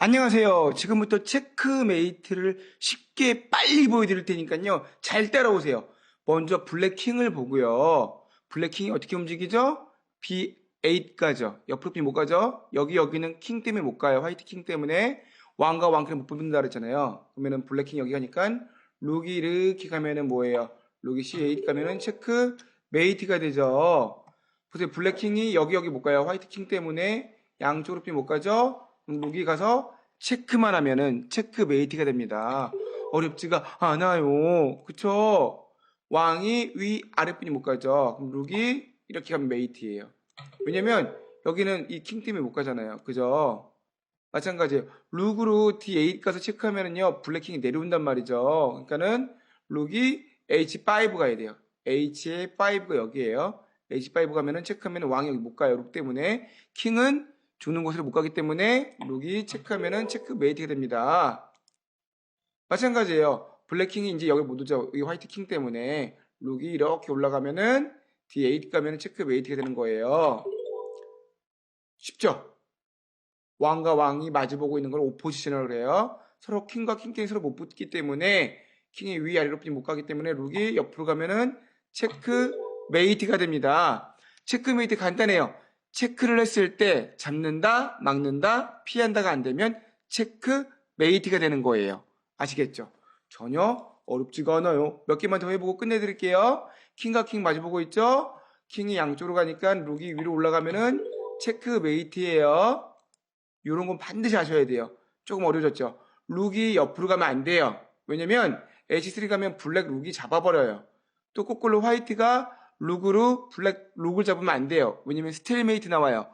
안녕하세요. 지금부터 체크메이트를 쉽게 빨리 보여드릴 테니까요. 잘 따라오세요. 먼저 블랙킹을 보고요. 블랙킹이 어떻게 움직이죠? B8 가죠. 옆으로 B 못 가죠? 여기 여기는 킹 때문에 못 가요. 화이트 킹 때문에 왕과 왕키를 못 뽑는다 그랬잖아요. 그러면은 블랙킹 여기 가니까 룩이 이렇게 가면은 뭐예요? 룩이 C8 가면은 체크 메이트가 되죠. 보세요. 블랙킹이 여기 여기 못 가요. 화이트 킹 때문에 양쪽으로 B 못 가죠? 룩이 가서 체크만 하면은 체크메이트가 됩니다. 어렵지가 않아요. 그쵸? 왕이 위 아랫분이 못 가죠. 그럼 룩이 이렇게 가면 메이트예요. 왜냐면 여기는 이 킹 때문에 못 가잖아요. 그죠? 마찬가지예요. 룩으로 D8 가서 체크하면은요 블랙킹이 내려온단 말이죠. 그러니까는 룩이 H5 가야 돼요. H의 5가 여기에요. H5 가면은 체크하면 왕이 여기 못 가요. 룩 때문에 킹은 주는 곳으로 못 가기 때문에 룩이 체크하면은 체크 메이트가 됩니다. 마찬가지예요. 블랙킹이 이제 여기 못 오죠. 이 화이트 킹 때문에 룩이 이렇게 올라가면은 D8 가면은 체크 메이트가 되는 거예요. 쉽죠? 왕과 왕이 마주보고 있는 걸 오포지션이라고 그래요. 서로 킹과 킹킹이 서로 못 붙기 때문에 킹이 위아래로 못 가기 때문에 룩이 옆으로 가면은 체크 메이트가 됩니다. 체크 메이트 간단해요. 체크를 했을 때 잡는다, 막는다, 피한다가 안 되면 체크 메이트가 되는 거예요. 아시겠죠? 전혀 어렵지가 않아요. 몇 개만 더 해보고 끝내드릴게요. 킹과 킹 마주보고 있죠? 킹이 양쪽으로 가니까 룩이 위로 올라가면은 체크 메이트예요. 이런 건 반드시 아셔야 돼요. 조금 어려워졌죠? 룩이 옆으로 가면 안 돼요. 왜냐면 H3 가면 블랙 룩이 잡아버려요. 또 거꾸로 화이트가 룩으로 블랙 룩을 잡으면 안 돼요. 왜냐면 스텔메이트 나와요.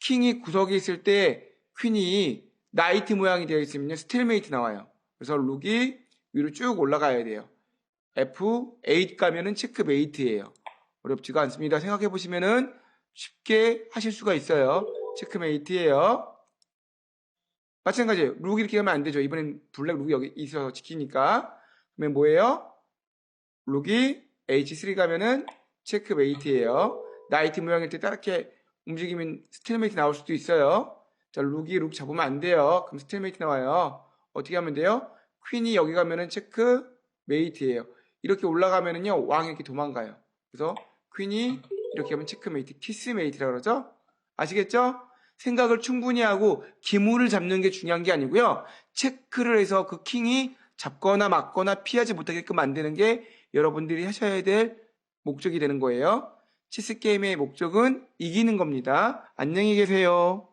킹이 구석에 있을 때 퀸이 나이트 모양이 되어 있으면 스텔메이트 나와요. 그래서 룩이 위로 쭉 올라가야 돼요. F8 가면은 체크메이트예요. 어렵지가 않습니다. 생각해 보시면은 쉽게 하실 수가 있어요. 체크메이트예요. 마찬가지예요. 룩 이렇게 가면 안 되죠. 이번엔 블랙 룩이 여기 있어서 지키니까. 그러면 뭐예요? 룩이 H3 가면은 체크 메이트예요. 나이트 모양일 때 따르게 움직이면 스텔메이트 나올 수도 있어요. 자, 룩이 룩 잡으면 안 돼요. 그럼 스텔메이트 나와요. 어떻게 하면 돼요? 퀸이 여기 가면은 체크 메이트예요. 이렇게 올라가면은요, 왕이 이렇게 도망가요. 그래서 퀸이 이렇게 하면 체크메이트, 키스메이트라고 그러죠? 아시겠죠? 생각을 충분히 하고 기물을 잡는 게 중요한 게 아니고요. 체크를 해서 그 킹이 잡거나 막거나 피하지 못하게끔 만드는 게 여러분들이 하셔야 될 목적이 되는 거예요. 체스 게임의 목적은 이기는 겁니다. 안녕히 계세요.